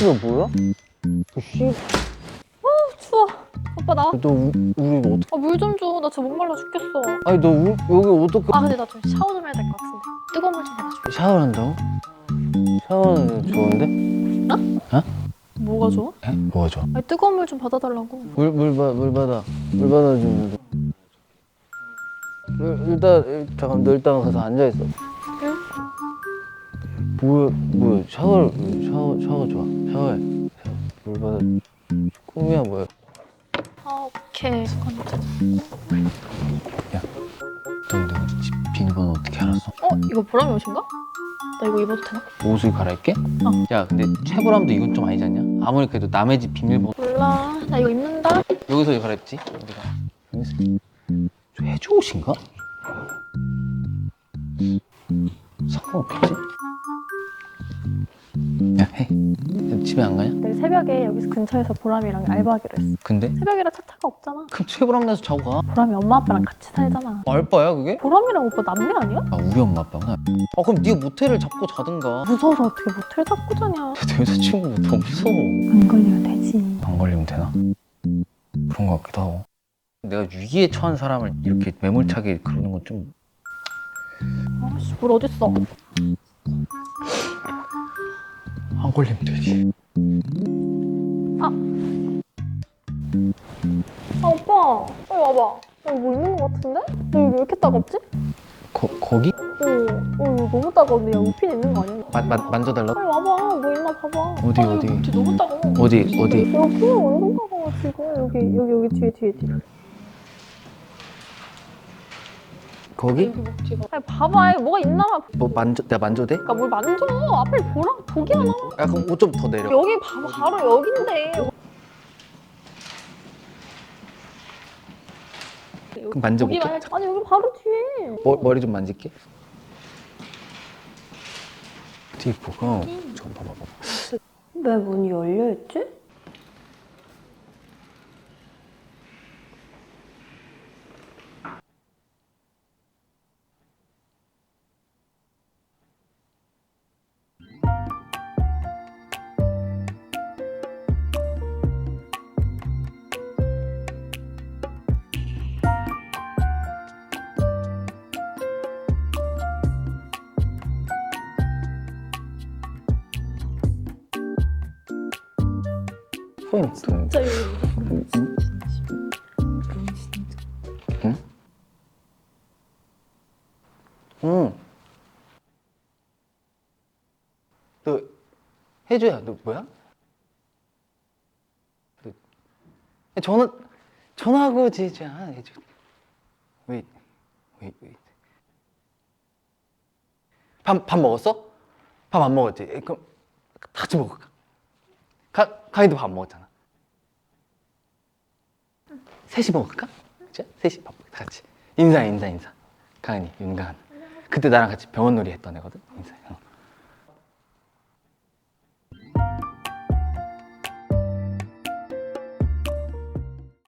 이거 뭐야? 씨. 아 추워. 아빠 나. 너 우리 이거 어떻게? 아물 좀 줘. 나 진짜 목말라 죽겠어. 아니 너 우, 여기 어떻게? 아 근데 나 좀 샤워 좀 해야 될 것 같은데. 뜨거운 물 좀 내놔줘. 샤워를 한다고? 샤워는 좋은데? 어? 어? 뭐가 좋아? 에? 뭐가 좋아? 아니 뜨거운 물 좀 받아달라고. 물 물 받 물 받아 물 받아주면. 일단 잠깐 너 일단 가서 앉아 있어. 응? 뭐야, 뭐야, 샤워를, 샤워, 샤워 좋아. 샤워해. 샤워. 물 받아. 꿈이야, 뭐야. 아, 오케이. 넌내집 비밀번호 어떻게 알았어? 어, 이거 보람이 옷인가? 나 이거 입어도 되나? 옷을 갈아입게? 어. 야, 근데 최고람도 이건 좀 아니지 않냐? 아무리 그래도 남의 집 비밀번호. 몰라. 나 이거 입는다. 여기서 갈아입지? 어디가? 여기서. 저 해줘 옷인가? 상관없겠지? 야, 해. 너 집에 안 가냐? 내일 새벽에 여기서 근처에서 보람이랑 알바하기로 했어. 근데? 새벽이라 차차가 없잖아. 그럼 최고람 나서 자고 가. 보람이 엄마 아빠랑 같이 살잖아. 알바야, 그게? 보람이랑 오빠 남매 아니야? 아, 우리 엄마 아빠구나. 아, 그럼 네가 모텔을 잡고 자든가. 무서워서 어떻게 모텔 잡고 자냐. 내 여자친구가 더 무서워. 안 걸리면 되지. 안 걸리면 되나? 그런 것 같기도 하고. 내가 위기에 처한 사람을 이렇게 매몰차게 그러는 건 좀. 아씨, 물 어딨어? 안 걸리면 되지. 아, 오빠. 빨리 와봐. 여기 뭐 있는 것 같은데? 여기 왜 이렇게 따갑지? 거, 거기? 어, 어, 너무 따가운데. 야, 우핀 있는 거 아니야? 마, 마, 만져달라고? 빨리 와봐. 뭐 있나 봐봐. 어디, 아, 어디? 여기 너무 따가워. 어디, 어디? 여기 완전 따가워, 지금. 여기, 여기, 여기 뒤에, 뒤에, 뒤에. 거기? 목 뒤가. 아니, 봐봐. 이거 뭐가 있나 봐. 뭐 만져, 내가 만져도 돼? 그러니까 뭘 만져. 앞을 보라. 보기 하나. 야, 그럼 옷 좀 더 내려. 여기 봐봐. 바로 여긴데. 그럼 만져볼게. 보기만 해. 아니, 여기 바로 뒤에. 머, 머리 좀 만질게. 뒤에 보고. 저 봐봐, 봐봐. 왜 문이 열려있지? 포인트. 진짜 여기. 응? 응. 너 해줘야 너 뭐야? 너 전화 전화하고 지자 해줘. 왜? 왜? 왜? 밥 밥 먹었어? 밥 안 먹었지? 에, 그럼 다 같이 먹을까? 가 가희도 밥 안 먹었잖아. 셋이 먹을까? 자, 셋이 밥 먹자, 같이. 인사, 인사, 인사. 가은이, 윤가은. 그때 나랑 같이 병원 놀이 했던 애거든. 인사. 어.